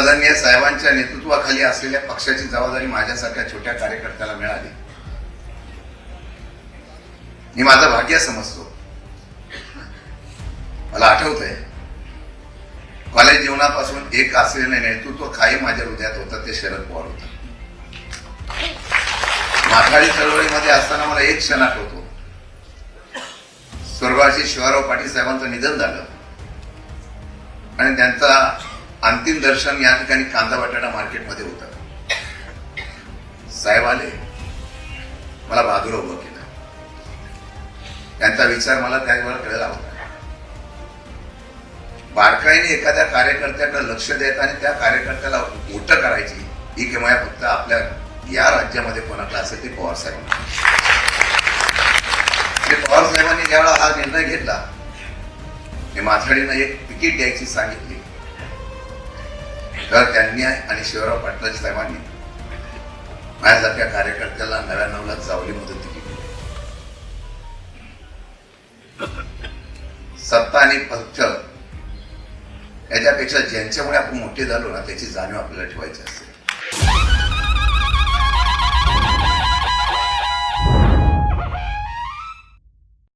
आदरणीय साहेबांच्या नेतृत्वाखाली असलेल्या पक्षाची जबाबदारी माझ्यासारख्या छोट्या कार्यकर्त्याला मिळाली. मी माझं भाग्य समजतो. मला आठवतंय कॉलेज जीवनापासून एक असलेले नेतृत्व काही माझ्या हृदयात होतं ते शरद पवार होतं. माथाडी चळवळीमध्ये असताना मला एक क्षण आठवतो. स्वर्गवासी शिवाराव पाटील साहेबांचं निधन झालं. आणि त्यांचा अंतिम दर्शन या ठिकाणी कांदा बटाटा मार्केटमध्ये होतं. साहेब आले. मला बहादूर उभं केलं. त्यांचा विचार मला त्यावेळेला कळला होता. बारकाईने एखाद्या कार्यकर्त्याकडे लक्ष देत आणि त्या कार्यकर्त्याला मोठं करायची ही किमया फक्त आपल्या या राज्यामध्ये कोणाकडे असेल ते पवार साहेबांना. ते पवार साहेबांनी ज्यावेळा हा निर्णय घेतला हे माथाडीनं एक तिकीट द्यायची सांगितली. तर त्यांनी आणि शिवराव पाटील साहेबांनी माझ्यासारख्या कार्यकर्त्याला नव्या नवला जावलीमधून मदत दिलं सत्ता आणि पक्ष याच्यापेक्षा ज्यांच्यामुळे आपण मोठे झालो ना त्याची जाणीव आपल्याला ठेवायची असते.